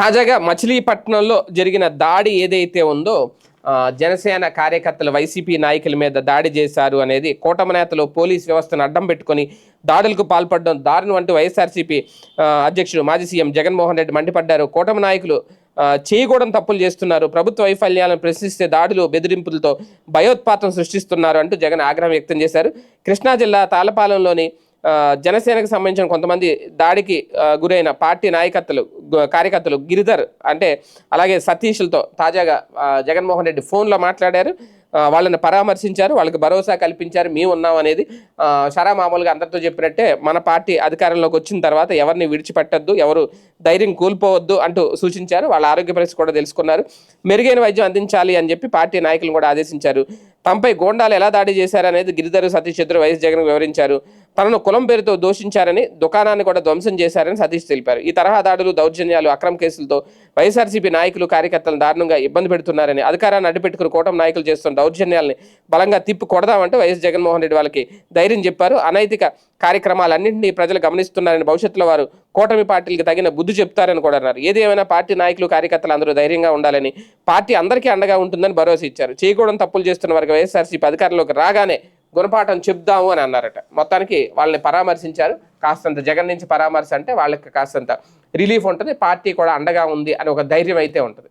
తాజాగా మచిలీపట్నంలో జరిగిన దాడి ఏదైతే ఉందో జనసేన కార్యకర్తలు వైసీపీ నాయకుల మీద దాడి చేశారు అనేది కూటమి నేతలు పోలీస్ వ్యవస్థను అడ్డం పెట్టుకొని దాడులకు పాల్పడడం దారుణం అంటూ వైఎస్ఆర్సీపీ అధ్యక్షుడు మాజీ సీఎం జగన్మోహన్ రెడ్డి మండిపడ్డారు. కూటమి నాయకులు చేయకూడని తప్పులు చేస్తున్నారు. ప్రభుత్వ వైఫల్యాలను ప్రశ్నిస్తే దాడులు బెదిరింపులతో భయోత్పాతం సృష్టిస్తున్నారు అంటూ జగన్ ఆగ్రహం వ్యక్తం చేశారు. కృష్ణా జిల్లా తాళపాలెంలోని జనసేనకు సంబంధించిన కొంతమంది దాడికి గురైన పార్టీ నాయకత్వలు కార్యకర్తలు గిరిధర్ అంటే అలాగే సతీష్లతో తాజాగా జగన్మోహన్ రెడ్డి ఫోన్లో మాట్లాడారు. వాళ్ళని పరామర్శించారు. వాళ్ళకి భరోసా కల్పించారు. మేము ఉన్నాం అనేది షరా మామూలుగా అందరితో చెప్పినట్టే మన పార్టీ అధికారంలోకి వచ్చిన తర్వాత ఎవరిని విడిచిపెట్టద్దు ఎవరు ధైర్యం కోల్పోవద్దు అంటూ సూచించారు. వాళ్ళ ఆరోగ్య పరిస్థితి కూడా తెలుసుకున్నారు. మెరుగైన వైద్యం అందించాలి అని చెప్పి పార్టీ నాయకులను కూడా ఆదేశించారు. తమపై గోండాలు ఎలా దాడి చేశారనేది గిరిధర్ సతీష్ ఇద్దరు వైఎస్ జగన్ వివరించారు. తనను కులం పేరుతో దూషించారని దుకాణాన్ని కూడా ధ్వంసం చేశారని సతీష్ తెలిపారు. ఈ తరహా దాడులు దౌర్జన్యాలు అక్రమ కేసులతో వైఎస్ఆర్సీపీ నాయకులు కార్యకర్తలను దారుణంగా ఇబ్బంది పెడుతున్నారని అధికారాన్ని అడ్డుపెట్టుకుని కూటమి నాయకులు చేస్తున్న దౌర్జన్యాల్ని బలంగా తిప్పి కొడదామంటే వైఎస్ జగన్మోహన్ రెడ్డి వాళ్ళకి ధైర్యం చెప్పారు. అనైతిక కార్యక్రమాలన్నింటినీ ప్రజలు గమనిస్తున్నారని భవిష్యత్తులో వారు కూటమి పార్టీలకు తగిన బుద్ధి చెప్తారని కూడా అన్నారు. ఏదేమైనా పార్టీ నాయకులు కార్యకర్తలు అందరూ ధైర్యంగా ఉండాలని పార్టీ అందరికీ అండగా ఉంటుందని భరోసా ఇచ్చారు. చేయకూడని తప్పులు చేస్తున్న వారికి వైఎస్ఆర్సీపీ అధికారంలోకి రాగానే గుణపాఠం చెప్దాము అని అన్నారట. మొత్తానికి వాళ్ళని పరామర్శించారు. కాస్తంత జగన్ నుంచి పరామర్శ అంటే వాళ్ళకి కాస్తంత రిలీఫ్ ఉంటుంది. పార్టీ కూడా అండగా ఉంది అని ఒక ధైర్యం అయితే ఉంటుంది.